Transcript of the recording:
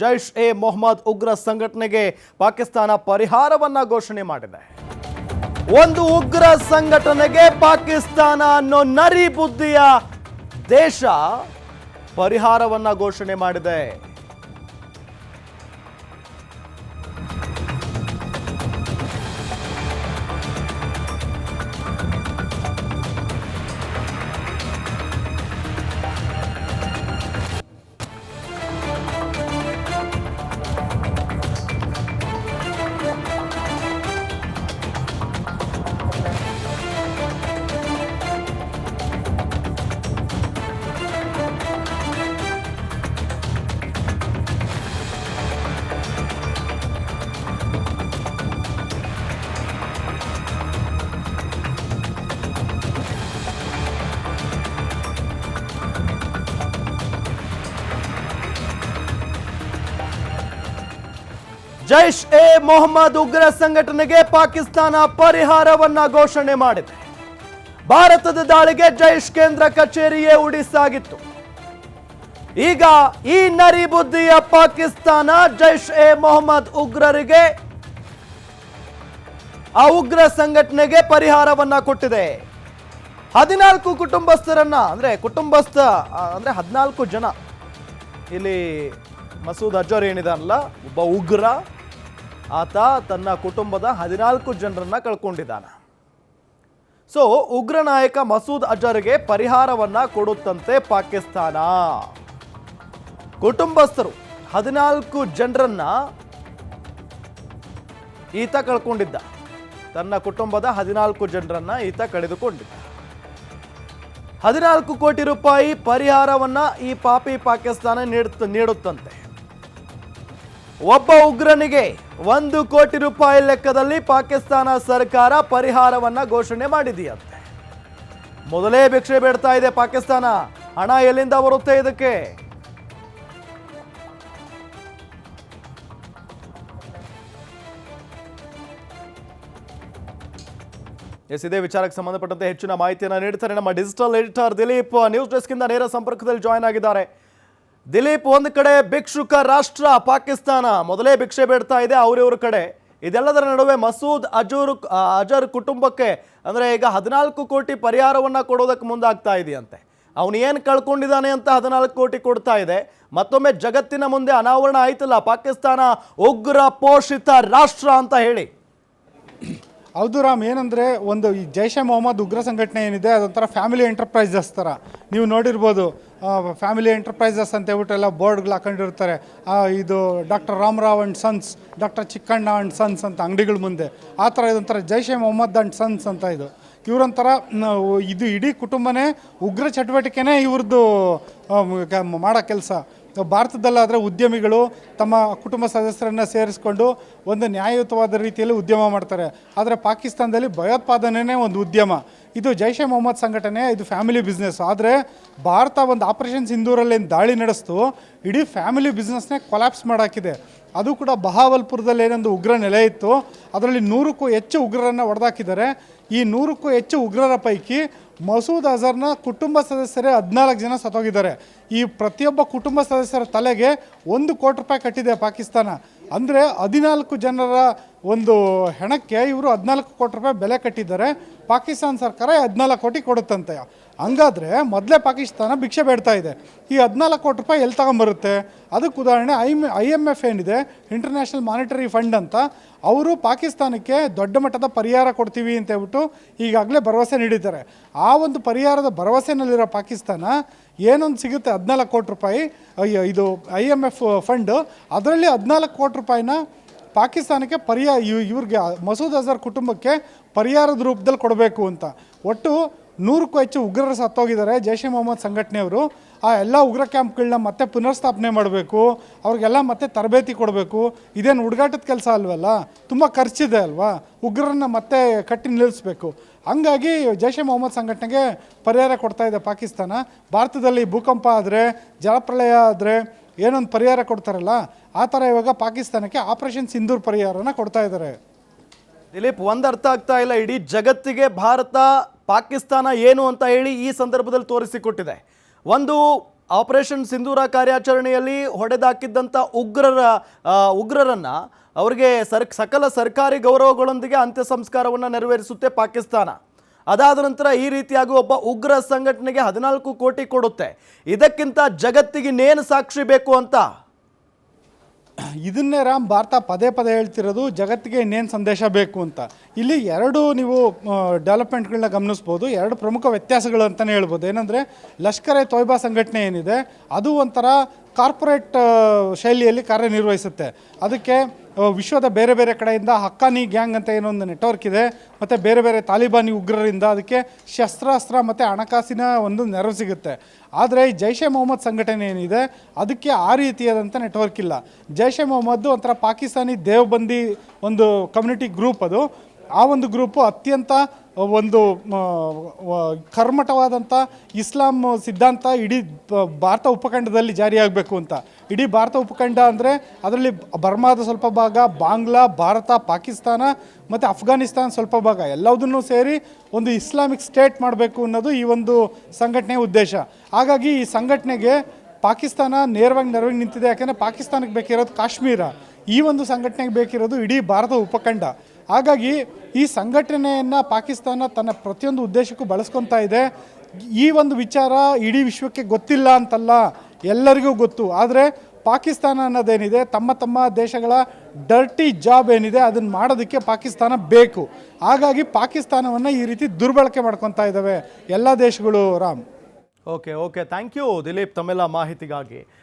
ಜೈಷ್ ಎ ಮೊಹಮ್ಮದ್ ಉಗ್ರ ಸಂಘಟನೆಗೆ ಪಾಕಿಸ್ತಾನ ಪರಿಹಾರವನ್ನ ಘೋಷಣೆ ಮಾಡಿದೆ. ಒಂದು ಉಗ್ರ ಸಂಘಟನೆಗೆ ಪಾಕಿಸ್ತಾನ ಅನ್ನೋ ನರಿ ಬುದ್ಧಿಯ ದೇಶ ಪರಿಹಾರವನ್ನ ಘೋಷಣೆ ಮಾಡಿದೆ. ಜೈಷ್ ಎ ಮೊಹಮ್ಮದ್ ಉಗ್ರ ಸಂಘಟನೆಗೆ ಪಾಕಿಸ್ತಾನ ಪರಿಹಾರವನ್ನ ಘೋಷಣೆ ಮಾಡಿದೆ. ಭಾರತದ ದಾಳಿಗೆ ಜೈಷ್ ಕೇಂದ್ರ ಕಚೇರಿಯೇ ಉಡಿಸಾಗಿತ್ತು. ಈಗ ಈ ನರಿ ಬುದ್ಧಿಯ ಪಾಕಿಸ್ತಾನ ಜೈಷ್ ಎ ಮೊಹಮ್ಮದ್ ಉಗ್ರರಿಗೆ ಆ ಉಗ್ರ ಸಂಘಟನೆಗೆ ಪರಿಹಾರವನ್ನ ಕೊಟ್ಟಿದೆ. ಹದಿನಾಲ್ಕು ಕುಟುಂಬಸ್ಥರನ್ನ, ಅಂದ್ರೆ ಕುಟುಂಬಸ್ಥ ಅಂದ್ರೆ ಹದಿನಾಲ್ಕು ಜನ. ಇಲ್ಲಿ ಮಸೂದ್ ಅಜರ್ ಏನಿದಾನಲ್ಲ, ಒಬ್ಬ ಉಗ್ರ ಆತ ತನ್ನ ಕುಟುಂಬದ ಹದಿನಾಲ್ಕು ಜನರನ್ನ ಕಳ್ಕೊಂಡಿದ್ದಾನೆ. ಸೊ ಉಗ್ರ ನಾಯಕ ಮಸೂದ್ ಅಜರ್ಗೆ ಪರಿಹಾರವನ್ನ ಕೊಡುತ್ತಂತೆ ಪಾಕಿಸ್ತಾನ. ಕುಟುಂಬಸ್ಥರು ಹದಿನಾಲ್ಕು ಜನರನ್ನ ಈತ ಕಳ್ಕೊಂಡಿದ್ದ. ತನ್ನ ಕುಟುಂಬದ ಹದಿನಾಲ್ಕು ಜನರನ್ನ ಈತ ಕಳೆದುಕೊಂಡಿದ್ದ. ಹದಿನಾಲ್ಕು ಕೋಟಿ ರೂಪಾಯಿ ಪರಿಹಾರವನ್ನ ಈ ಪಾಪಿ ಪಾಕಿಸ್ತಾನ ನೀಡುತ್ತ, ನೀಡುತ್ತಂತೆ. ಒಬ್ಬ ಉಗ್ರನಿಗೆ ಒಂದು ಕೋಟಿ ರೂಪಾಯಿ ಲೆಕ್ಕದಲ್ಲಿ ಪಾಕಿಸ್ತಾನ ಸರ್ಕಾರ ಪರಿಹಾರವನ್ನ ಘೋಷಣೆ ಮಾಡಿದೆಯಂತೆ. ಮೊದಲೇ ಭಿಕ್ಷೆ ಬೇಡ್ತಾ ಇದೆ ಪಾಕಿಸ್ತಾನ. ಹಣ ಎಲ್ಲಿಂದ ಬರುತ್ತೆ ಇದಕ್ಕೆ? ಎಸ್, ಇದೇ ವಿಚಾರಕ್ಕೆ ಸಂಬಂಧಪಟ್ಟಂತೆ ಹೆಚ್ಚಿನ ಮಾಹಿತಿಯನ್ನು ನೀಡ್ತಾರೆ ನಮ್ಮ digital editor Dileep. News desk ಇಂದ ನೇರ ಸಂಪರ್ಕದಲ್ಲಿ ಜಾಯ್ನ್ ಆಗಿದ್ದಾರೆ. ದಿಲೀಪ್ ಒಂದು ಕಡೆ, ಭಿಕ್ಷುಕ ರಾಷ್ಟ್ರ, ಪಾಕಿಸ್ತಾನ. ಮೊದಲೇ ಭಿಕ್ಷೆ ಬೇಡ್ತಾ ಇದೆ ಅವರಿವ್ರ ಕಡೆ. ಇದೆಲ್ಲದರ ನಡುವೆ ಮಸೂದ್ ಅಜೂರ್ ಅಜರ್ ಕುಟುಂಬಕ್ಕೆ ಅಂದ್ರೆ ಈಗ ಹದಿನಾಲ್ಕು ಕೋಟಿ ಪರಿಹಾರವನ್ನ ಕೊಡೋದಕ್ಕೆ ಮುಂದಾಗ್ತಾ ಇದೆಯಂತೆ. ಅವನು ಏನು ಕಳ್ಕೊಂಡಿದ್ದಾನೆ ಅಂತ ಹದಿನಾಲ್ಕು ಕೋಟಿ ಕೊಡ್ತಾ ಇದೆ. ಮತ್ತೊಮ್ಮೆ ಜಗತ್ತಿನ ಮುಂದೆ ಅನಾವರಣ ಆಯ್ತಲ್ಲ, ಪಾಕಿಸ್ತಾನ ಉಗ್ರ ಪೋಷಿತ ರಾಷ್ಟ್ರ ಅಂತ ಹೇಳಿ. ಹೌದು ರಾಮ್, ಏನಂದರೆ ಒಂದು ಈ ಜೈಷೆ ಮೊಹಮ್ಮದ್ ಉಗ್ರ ಸಂಘಟನೆ ಏನಿದೆ, ಅದೊಂಥರ ಫ್ಯಾಮಿಲಿ ಎಂಟರ್ಪ್ರೈಸಸ್ ಥರ ನೀವು ನೋಡಿರ್ಬೋದು ಫ್ಯಾಮಿಲಿ ಎಂಟರ್ಪ್ರೈಸಸ್ ಅಂತ ಹೇಳ್ಬಿಟ್ಟು ಎಲ್ಲ ಬೋರ್ಡ್ಗಳು ಹಾಕೊಂಡಿರ್ತಾರೆ. ಇದು doctor Ramarao and sons doctor Chikkanna and sons ಅಂತ ಅಂಗಡಿಗಳ ಮುಂದೆ. ಆ ಥರ ಇದೊಂಥರ ಜೈಷೆ ಮೊಹಮ್ಮದ್ ಆ್ಯಂಡ್ ಸನ್ಸ್ ಅಂತ ಇದು. ಇವರೊಂಥರ ಇದು ಇಡೀ ಕುಟುಂಬನೇ ಉಗ್ರ ಚಟುವಟಿಕೆನೇ ಇವ್ರದ್ದು ಮಾಡೋ ಕೆಲಸ. ಭಾರತದಲ್ಲಾದರೆ ಉದ್ಯಮಿಗಳು ತಮ್ಮ ಕುಟುಂಬ ಸದಸ್ಯರನ್ನು ಸೇರಿಸ್ಕೊಂಡು ಒಂದು ನ್ಯಾಯಯುತವಾದ ರೀತಿಯಲ್ಲಿ ಉದ್ಯಮ ಮಾಡ್ತಾರೆ. ಆದರೆ ಪಾಕಿಸ್ತಾನದಲ್ಲಿ ಭಯೋತ್ಪಾದನೆನೇ ಒಂದು ಉದ್ಯಮ. ಇದು ಜೈಷೆ ಮೊಹಮ್ಮದ್ ಸಂಘಟನೆ, ಇದು ಫ್ಯಾಮಿಲಿ ಬಿಸ್ನೆಸ್. ಆದರೆ ಭಾರತ ಒಂದು ಆಪರೇಷನ್ ಸಿಂಧೂರಲ್ಲಿ ದಾಳಿ ನಡೆಸ್ತು, ಇಡೀ ಫ್ಯಾಮಿಲಿ ಬಿಸ್ನೆಸ್ನೇ ಕೊಲ್ಯಾಪ್ಸ್ ಮಾಡಾಕಿದೆ. ಅದು ಕೂಡ ಬಹಾವಲ್ಪುರದಲ್ಲಿ ಏನೊಂದು ಉಗ್ರ ನೆಲೆ ಇತ್ತು. ಅದರಲ್ಲಿ ನೂರಕ್ಕೂ ಹೆಚ್ಚು ಉಗ್ರರನ್ನು ಹೊಡೆದಾಕಿದ್ದಾರೆ. ಈ ನೂರಕ್ಕೂ ಹೆಚ್ಚು ಉಗ್ರರ ಪೈಕಿ ಮಸೂದ್ ಅಜರ್ನ ಕುಟುಂಬ ಸದಸ್ಯರೇ ಹದಿನಾಲ್ಕು ಜನ ಸತ್ತೋಗಿದ್ದಾರೆ. ಈ ಪ್ರತಿಯೊಬ್ಬ ಕುಟುಂಬ ಸದಸ್ಯರ ತಲೆಗೆ ಒಂದು ಕೋಟಿ ರೂಪಾಯಿ ಕಟ್ಟಿದೆ ಪಾಕಿಸ್ತಾನ. ಅಂದರೆ ಹದಿನಾಲ್ಕು ಜನರ ಒಂದು ಹೆಣಕ್ಕೆ ಇವರು ಹದಿನಾಲ್ಕು ಕೋಟಿ ರೂಪಾಯಿ ಬೆಲೆ ಕಟ್ಟಿದ್ದಾರೆ. ಪಾಕಿಸ್ತಾನ ಸರ್ಕಾರ ಹದಿನಾಲ್ಕು ಕೋಟಿ ಕೊಡುತ್ತಂತೆ. ಹಂಗಾದರೆ ಮೊದಲೇ ಪಾಕಿಸ್ತಾನ ಭಿಕ್ಷೆ ಬೇಡ್ತಾ ಇದೆ. ಈ ಹದಿನಾಲ್ಕು ಕೋಟಿ ರೂಪಾಯಿ ಎಲ್ಲಿ ತಗೊಂಬರುತ್ತೆ? ಅದಕ್ಕೆ ಉದಾಹರಣೆ ಐ ಐ ಎಂ ಎಫ್ ಏನಿದೆ? ಇಂಟರ್ನ್ಯಾಷನಲ್ ಮಾನಿಟರಿ ಫಂಡ್ ಅಂತ. ಅವರು ಪಾಕಿಸ್ತಾನಕ್ಕೆ ದೊಡ್ಡ ಮಟ್ಟದ ಪರಿಹಾರ ಕೊಡ್ತೀವಿ ಅಂತ ಹೇಳ್ಬಿಟ್ಟು ಈಗಾಗಲೇ ಭರವಸೆ ನೀಡಿದ್ದಾರೆ. ಆ ಒಂದು ಪರಿಹಾರದ ಭರವಸೆನಲ್ಲಿರೋ ಪಾಕಿಸ್ತಾನ ಏನೊಂದು ಸಿಗುತ್ತೆ? ಹದಿನಾಲ್ಕು ಕೋಟಿ ರೂಪಾಯಿ ಇದು ಐ ಎಂ ಎಫ್ ಫಂಡ್ ಅದರಲ್ಲಿ ಹದಿನಾಲ್ಕು ಕೋಟಿ ರೂಪಾಯಿನ ಪಾಕಿಸ್ತಾನಕ್ಕೆ ಪರ್ಯಾಯ ಇವ್ರಿಗೆ ಮಸೂದ್ ಅಜರ್ ಕುಟುಂಬಕ್ಕೆ ಪರಿಹಾರದ ರೂಪದಲ್ಲಿ ಕೊಡಬೇಕು ಅಂತ. ಒಟ್ಟು ನೂರಕ್ಕೂ ಹೆಚ್ಚು ಉಗ್ರರು ಸತ್ತೋಗಿದ್ದಾರೆ ಜೈಷ್ ಎ ಮೊಹಮ್ಮದ್ ಸಂಘಟನೆಯವರು. ಆ ಎಲ್ಲ ಉಗ್ರ ಕ್ಯಾಂಪ್ಗಳನ್ನ ಮತ್ತೆ ಪುನರ್ಸ್ಥಾಪನೆ ಮಾಡಬೇಕು. ಅವ್ರಿಗೆಲ್ಲ ಮತ್ತೆ ತರಬೇತಿ ಕೊಡಬೇಕು. ಇದೇನು ಹುಡುಗಾಟದ ಕೆಲಸ ಅಲ್ವಲ್ಲ? ತುಂಬ ಖರ್ಚಿದೆ ಅಲ್ವಾ? ಉಗ್ರರನ್ನ ಮತ್ತೆ ಕಟ್ಟಿ ನಿಲ್ಲಿಸಬೇಕು. ಹಂಗಾಗಿ ಜೈಷ್ ಎ ಮೊಹಮ್ಮದ್ ಸಂಘಟನೆಗೆ ಪರಿಹಾರ ಕೊಡ್ತಾ ಇದೆ ಪಾಕಿಸ್ತಾನ. ಭಾರತದಲ್ಲಿ ಭೂಕಂಪ ಆದರೆ, ಜಲಪ್ರಳಯ ಆದರೆ ಏನೊಂದು ಪರಿಹಾರ ಕೊಡ್ತಾರಲ್ಲ, ಆ ಥರ ಇವಾಗ ಪಾಕಿಸ್ತಾನಕ್ಕೆ ಆಪರೇಷನ್ ಸಿಂಧೂರ್ ಪರಿಹಾರನ ಕೊಡ್ತಾ ಇದ್ದಾರೆ. ದಿಲೀಪ್ ಒಂದರ್ಥ ಆಗ್ತಾ ಇಲ್ಲ. ಇಡೀ ಜಗತ್ತಿಗೆ ಭಾರತ, ಪಾಕಿಸ್ತಾನ ಏನು ಅಂತ ಹೇಳಿ ಈ ಸಂದರ್ಭದಲ್ಲಿ ತೋರಿಸಿಕೊಟ್ಟಿದೆ. ಒಂದು ಆಪರೇಷನ್ ಸಿಂಧೂರ ಕಾರ್ಯಾಚರಣೆಯಲ್ಲಿ ಹೊಡೆದಾಕಿದ್ದಂಥ ಉಗ್ರರ ಉಗ್ರರನ್ನ ಅವರಿಗೆ ಸರ್, ಸಕಲ ಸರ್ಕಾರಿ ಗೌರವಗಳೊಂದಿಗೆ ಅಂತ್ಯ ಸಂಸ್ಕಾರವನ್ನು ನೆರವೇರಿಸುತ್ತೆ ಪಾಕಿಸ್ತಾನ. ಅದಾದ ನಂತರ ಈ ರೀತಿಯಾಗಿ ಒಬ್ಬ ಉಗ್ರ ಸಂಘಟನೆಗೆ ಹದಿನಾಲ್ಕು ಕೋಟಿ ಕೊಡುತ್ತೆ. ಇದಕ್ಕಿಂತ ಜಗತ್ತಿಗೆ ಇನ್ನೇನು ಸಾಕ್ಷಿ ಬೇಕು ಅಂತ? ಇದನ್ನೇ ರಾಮ್ ಭಾರತ ಪದೇ ಪದೇ ಹೇಳ್ತಿರೋದು ಜಗತ್ತಿಗೆ ಇನ್ನೇನು ಸಂದೇಶ ಬೇಕು ಅಂತ. ಇಲ್ಲಿ ಎರಡು ನೀವು ಡೆವಲಪ್ಮೆಂಟ್ಗಳನ್ನ ಗಮನಿಸ್ಬೋದು, ಎರಡು ಪ್ರಮುಖ ವ್ಯತ್ಯಾಸಗಳು ಅಂತಲೇ ಹೇಳ್ಬೋದು. ಏನಂದರೆ ಲಷ್ಕರ್ ಎ ತೊಯ್ಬಾ ಸಂಘಟನೆ ಏನಿದೆ, ಅದು ಒಂಥರ ಕಾರ್ಪೊರೇಟ್ ಶೈಲಿಯಲ್ಲಿ ಕಾರ್ಯನಿರ್ವಹಿಸುತ್ತೆ. ಅದಕ್ಕೆ ವಿಶ್ವದ ಬೇರೆ ಬೇರೆ ಕಡೆಯಿಂದ ಹಕ್ಕಾನಿ ಗ್ಯಾಂಗ್ ಅಂತ ಏನೋ ಒಂದು ನೆಟ್ವರ್ಕ್ ಇದೆ, ಮತ್ತು ಬೇರೆ ಬೇರೆ ತಾಲಿಬಾನಿ ಉಗ್ರರಿಂದ ಅದಕ್ಕೆ ಶಸ್ತ್ರಾಸ್ತ್ರ ಮತ್ತು ಹಣಕಾಸಿನ ಒಂದು ನೆರವು ಸಿಗುತ್ತೆ. ಆದರೆ ಈ ಜೈಷೆ ಮೊಹಮ್ಮದ್ ಸಂಘಟನೆ ಏನಿದೆ, ಅದಕ್ಕೆ ಆ ರೀತಿಯಾದಂಥ ನೆಟ್ವರ್ಕ್ ಇಲ್ಲ. ಜೈಷೆ ಎ ಮೊಹಮ್ಮದ್ ಒಂಥರ ಪಾಕಿಸ್ತಾನಿ ದೇವಬಂದಿ ಒಂದು ಕಮ್ಯುನಿಟಿ ಗ್ರೂಪ್ ಅದು. ಆ ಒಂದು ಗ್ರೂಪು ಅತ್ಯಂತ ಒಂದು ಕರ್ಮಠವಾದಂಥ ಇಸ್ಲಾಂ ಸಿದ್ಧಾಂತ ಇಡೀ ಭಾರತ ಉಪಖಂಡದಲ್ಲಿ ಜಾರಿಯಾಗಬೇಕು ಅಂತ. ಇಡೀ ಭಾರತ ಉಪಖಂಡ ಅಂದರೆ ಅದರಲ್ಲಿ ಬರ್ಮಾದ ಸ್ವಲ್ಪ ಭಾಗ, ಬಾಂಗ್ಲಾ, ಭಾರತ, ಪಾಕಿಸ್ತಾನ ಮತ್ತು ಅಫ್ಘಾನಿಸ್ತಾನ ಸ್ವಲ್ಪ ಭಾಗ. ಎಲ್ಲದನ್ನೂ ಸೇರಿ ಒಂದು ಇಸ್ಲಾಮಿಕ್ ಸ್ಟೇಟ್ ಮಾಡಬೇಕು ಅನ್ನೋದು ಈ ಒಂದು ಸಂಘಟನೆಯ ಉದ್ದೇಶ. ಹಾಗಾಗಿ ಈ ಸಂಘಟನೆಗೆ ಪಾಕಿಸ್ತಾನ ನೇರವಾಗಿ ನೆರವಿಗೆ ನಿಂತಿದೆ. ಯಾಕೆಂದರೆ ಪಾಕಿಸ್ತಾನಕ್ಕೆ ಬೇಕಿರೋದು ಕಾಶ್ಮೀರ. ಈ ಒಂದು ಸಂಘಟನೆಗೆ ಬೇಕಿರೋದು ಇಡೀ ಭಾರತ ಉಪಖಂಡ. ಹಾಗಾಗಿ ಈ ಸಂಘಟನೆಯನ್ನು ಪಾಕಿಸ್ತಾನ ತನ್ನ ಪ್ರತಿಯೊಂದು ಉದ್ದೇಶಕ್ಕೂ ಬಳಸ್ಕೊತಾ ಇದೆ. ಈ ಒಂದು ವಿಚಾರ ಇಡೀ ವಿಶ್ವಕ್ಕೆ ಗೊತ್ತಿಲ್ಲ ಅಂತಲ್ಲ ಎಲ್ಲರಿಗೂ ಗೊತ್ತು. ಆದರೆ ಪಾಕಿಸ್ತಾನ ಅನ್ನೋದೇನಿದೆ? ತಮ್ಮ ತಮ್ಮ ದೇಶಗಳ ಡರ್ಟಿ ಜಾಬ್ ಏನಿದೆ? ಅದನ್ನು ಮಾಡೋದಕ್ಕೆ ಪಾಕಿಸ್ತಾನ ಬೇಕು. ಹಾಗಾಗಿ ಪಾಕಿಸ್ತಾನವನ್ನು ಈ ರೀತಿ ದುರ್ಬಳಕೆ ಮಾಡ್ಕೊತಾ ಇದ್ದಾವೆ ಎಲ್ಲ ದೇಶಗಳು, Ram. Okay okay thank you Dileep. ತಮ್ಮೆಲ್ಲ ಮಾಹಿತಿಗಾಗಿ.